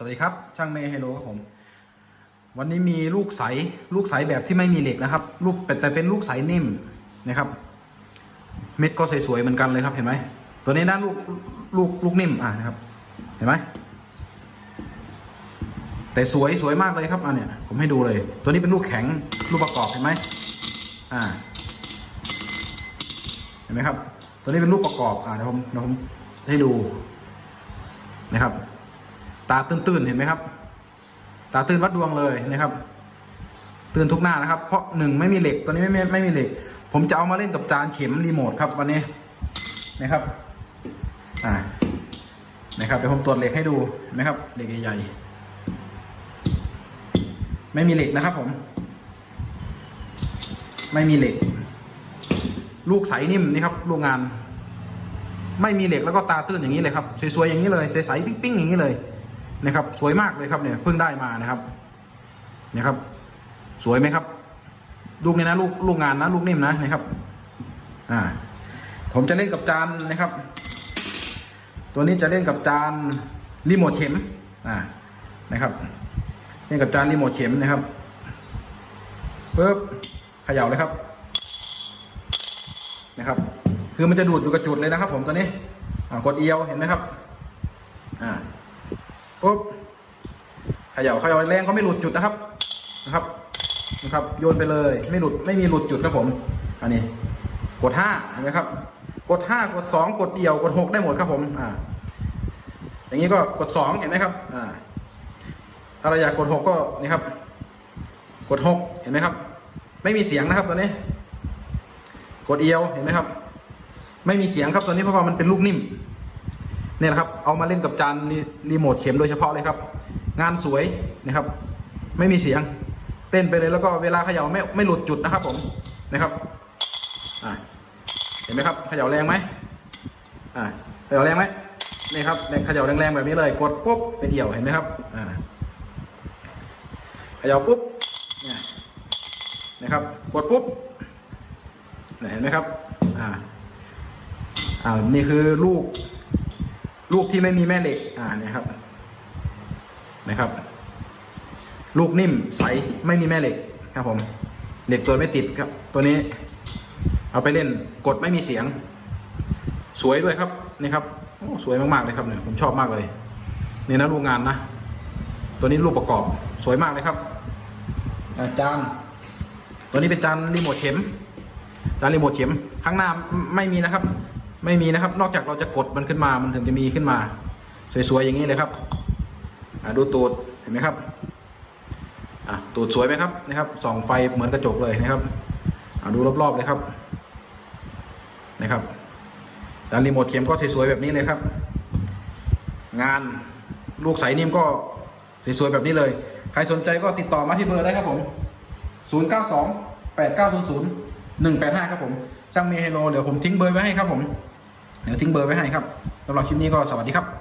สวัสดีครับ ช่างเมย์ไฮโลครับผม วันนี้มีลูกใสลูกใสแบบที่ไม่มีเหล็กนะครับ ลูกแต่เป็นลูกใสนิ่มนะครับ เม็ดก็สวยๆเหมือนกันเลยครับเห็นไหมตัวนี้นลูกลูกลูกนิ่มอ่านะครับ เห็นไหมแต่สวยสวยมากเลยครับอันเนี้ยผมให้ดูเลย ตัวนี้เป็นลูกแข็งลูกประกอบเห็นไหมอ่า เห็นไหมครับ ตัวนี้เป็นรูปประกอบอ่าเดี๋ยวผมเดี๋ยวผมให้ดูนะครับ ตาตื้นๆเห็นไหมครับ ตาตื้นวัดดวงเลยนะครับ ตื่นทุกหน้านะครับ เพราะหนึ่งไม่มีเหล็กตัวนี้ไม่ไม่ไม่มีเหล็ก ผมจะเอามาเล่นกับจานเข็มรีโมทครับวันนี้นะครับอ่านะครับเดี๋ยวผมตรวจเหล็กให้ดูนะครับเหล็กใหญ่ๆไม่มีเหล็กนะครับผม ไม่มีเหล็ก ลูกใสนิ่มนี่ครับ ลูกงาน ไม่มีเหล็กแล้วก็ตาตื้นอย่างนี้เลยครับ สวยๆอย่างนี้เลยใสๆปิ้งๆอย่างนี้เลย นะครับ สวยมากเลยครับเนี่ยเพิ่งได้มานะครับเนี่ยครับ สวยไหมครับ ลูกนี้นะลูกลูกงานนะลูกนิ่มนะนะครับ อ่า ผมจะเล่นกับจานนะครับ ตัวนี้จะเล่นกับจานรีโมทเข็ม อ่านะครับเล่นกับจานรีโมทเข็มนะครับปึ๊บเขย่าเลยครับ นะครับ คือมันจะดูดอยู่กับจุดเลยนะครับ ผมตัวนี้อ่ากดเอียวเห็นไหมครับ อ่า ปุ๊บเขย่าเขย่าแรงก็ไม่หลุดจุดนะครับนะครับนะครับ โยนไปเลยไม่หลุดไม่มีหลุดจุดครับผม อันนี้ กดห้าเห็นไหมครับ กดห้ากดสองกดเอียวกดหกได้หมดครับผมอ่าอย่างนี้ก็กดสองเห็นไหมครับอ่าถ้าเราอยากกดหกก็นี่ครับ กดหกเห็นไหมครับ ไม่มีเสียงนะครับตัวนี้ กดเอียวเห็นไหมครับ ไม่มีเสียงครับตัวนี้เพราะว่ามันเป็นลูกนิ่ม เนี่ยนะครับ เอามาเล่นกับจานรีโมทเข็มโดยเฉพาะเลยครับ งานสวยนะครับ ไม่มีเสียง เต้นไปเลยแล้วก็เวลาเขย่าไม่ไม่หลุดจุดนะครับผมนะครับอ่าเห็นไหมครับเขย่าแรงไหมอ่าเขย่าแรงไหมนี่ครับเนี่ยเขย่าแรงๆแบบนี้เลยกดปุ๊บเป็นเดี่ยวเห็นไหมครับอ่าเขย่าปุ๊บเนี่ยนะครับกดปุ๊บเห็นไหมครับอ่าอ่านี่คือลูก ลูกที่ไม่มีแม่เหล็ก อ่าเนี่ยครับนะครับ ลูกนิ่มใสไม่มีแม่เหล็กครับผมเหล็กตัวไม่ติดครับ ตัวนี้ เอาไปเล่นกดไม่มีเสียง สวยด้วยครับนี่ครับโอ้สวยมากๆเลยครับเนี่ยผมชอบมากเลยนี่นะลูกงานนะ ตัวนี้ลูกประกอบสวยมากเลยครับาจานตัวนี้เป็นจานรีโมทเข็มจานรีโมทเข็มข้างหน้าไม่มีนะครับ ไม่มีนะครับ นอกจากเราจะกดมันขึ้นมา มันถึงจะมีขึ้นมา สวยๆอย่างนี้เลยครับดูตูดเห็นไหมครับตูดสวยไหมครับนะครับส่องไฟเหมือนกระจกเลยนะครับดูรอบๆเลยครับนะครับจานรีโมทเข็มก็สวยๆแบบนี้เลยครับ งานลูกใสนิ่มก็สวยๆแบบนี้เลย ใครสนใจก็ติดต่อมาที่เบอร์ได้ครับผม 0 9 2 8 9 0 0 1 8 5ครับผมช่างเมย์ไฮโลเดี๋ยวผมทิ้งเบอร์ไว้ให้ครับผมเดี๋ยวทิ้งเบอร์ไว้ให้ครับสำหรับคลิปนี้ก็สวัสดีครับ